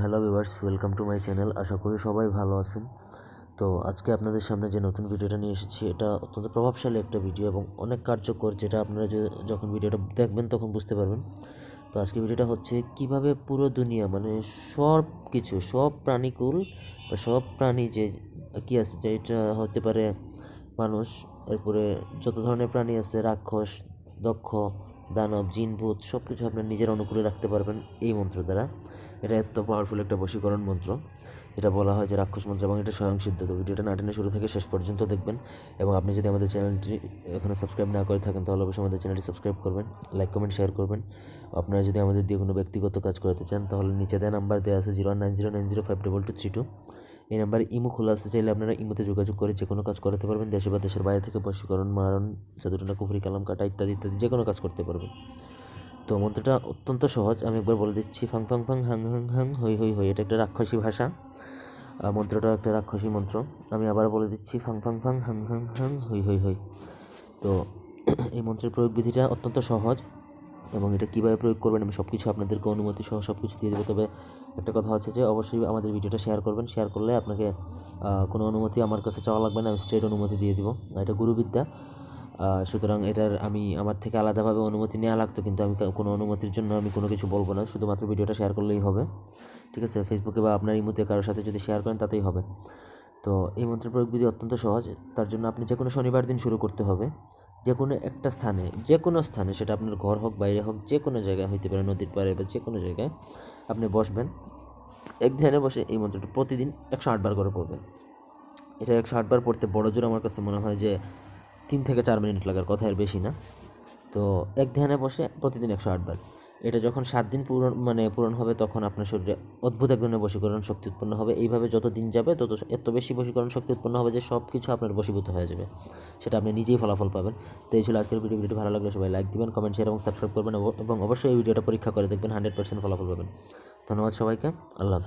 Hello viewers, welcome to my channel. আশা করি সবাই ভালো আছেন। তো আজকে আপনাদের সামনে যে নতুন ভিডিওটা নিয়ে এসেছি, এটা অত্যন্ত প্রভাবশালী একটা ভিডিও এবং অনেক কার্যকর, যেটা আপনারা যখন ভিডিওটা দেখবেন তখন বুঝতে পারবেন। তো আজকে ভিডিওটা হচ্ছে কীভাবে পুরো দুনিয়া মানে সব কিছু, সব প্রাণীকুল বা সব প্রাণী যে কি আছে, যেটা হতে পারে মানুষ, এরপরে যত ধরনের প্রাণী আছে, রাক্ষস, দক্ষ দানব, জিন, ভূত সব কিছু আপনার নিজের অনুকূলে রাখতে পারবেন এই মন্ত্র দ্বারা। এটা এত পাওয়ারফুল একটা বশীকরণ মন্ত্র। যেটা বলা হয় যে রাক্ষস মন্ত্র এবং এটা স্বয়ংসিদ্ধ তো ভিডিওটা না টেনে শুরু থেকে শেষ পর্যন্ত দেখবেন এবং আপনি যদি আমাদের চ্যানেলটি এখনও সাবস্ক্রাইব না করে থাকেন, তাহলে অবশ্যই আমাদের চ্যানেলটি সাবস্ক্রাইব করবেন লাইক কমেন্ট শেয়ার করবেন। আপনারা যদি আমাদের দিয়ে কোনো ব্যক্তিগত কাজ করাতে চান, তাহলে নিচে দেওয়া নাম্বার দেওয়া আছে zero nine zero nine zero five double two three two এই নাম্বারে ইমো খোলা আছে, চাইলে আপনারা ইমোতে যোগাযোগ করে যে কোনো কাজ করাতে পারবেন। দেশে বা দেশের বাইরে থেকে বশীকরণ মারণ, জাদুটনা, কুফরি, কালাম কাটা ইত্যাদি ইত্যাদি যে কোনো কাজ করতে পারবেন। তো মন্ত্রটা অত্যন্ত সহজ, আমি একবার বলে দিচ্ছি, ফাং ফাং ফাং, হাং হাং হাং, হই হই হই, এটা একটা রাক্ষসী ভাষা। মন্ত্রটা একটা রাক্ষসী মন্ত্র। আমি আবার বলে দিচ্ছি, ফাং ফাং ফাং, হাং হাং হাং, হই হই হই। তো এই মন্ত্রের প্রয়োগ বিধিটা অত্যন্ত সহজ। এবং এটা কীভাবে প্রয়োগ করবেন আমি সব কিছু আপনাদেরকে অনুমতি সহ সব কিছু দিয়ে দেবো। তবে একটা কথা হচ্ছে যে, অবশ্যই আমাদের ভিডিওটা শেয়ার করবেন। শেয়ার করলে আপনাকে কোনো অনুমতি আমার কাছে চাওয়া লাগবে না, আমি স্ট্রেট অনুমতি দিয়ে দিব। এটা গুরুবিদ্যা। সুতরাং এটার আমি আমার থেকে আলাদাভাবে অনুমতি নেওয়া লাগতো, কিন্তু আমি কোনো অনুমতির জন্য আমি কোনো কিছু বলব না। শুধুমাত্র ভিডিওটা শেয়ার করলেই হবে। ঠিক আছে? ফেসবুকে বা আপনার ইমুতে কারোর সাথে যদি শেয়ার করেন, তাতেই হবে। তো এই মন্ত্রের প্রয়োগ বিধি অত্যন্ত সহজ। তার জন্য আপনি যে কোনো শনিবার দিন শুরু করতে হবে। যে কোনো একটা স্থানে যে কোনো স্থানে, সেটা আপনার ঘর হোক, বাইরে হোক যে কোনো জায়গায় হইতে পারে, নদীর পাড়ে বা যে কোনো জায়গায় আপনি বসবেন। এক ধ্যানে বসে এই মন্ত্রটা প্রতিদিন একশো আটবার করে পড়বেন। এটা একশো আটবার পড়তে বড় জোর আমার কাছে মনে হয় যে তিন থেকে চার মিনিট লাগার কথা এর বেশি না। তো এক ধ্যানে বসে প্রতিদিন একশো আটবার এটা যখন সাত দিন পূরণ মানে পূরণ হবে তখন আপনার শরীরে অদ্ভুত এক ধরনের বশীকরণ শক্তি উৎপন্ন হবে। এইভাবে যত দিন যাবে, তত এত বেশি বশীকরণ শক্তি উৎপন্ন হবে যে সব কিছু আপনার বশীভূত হয়ে যাবে। সেটা আপনি নিজেই ফলাফল পাবেন। তো এই ছিল আজকের ভিডিও। ভিডিও ভালো লাগলে সবাই লাইক দিবেন কমেন্ট শেয়ার এবং সাবস্ক্রাইব করবেন এবং- অবশ্যই এই ভিডিওটা পরীক্ষা করে দেখবেন হান্ড্রেড পার্সেন্ট ফলাফল পাবেন। ধন্যবাদ সবাইকে। আল্লাহ হাফিজ।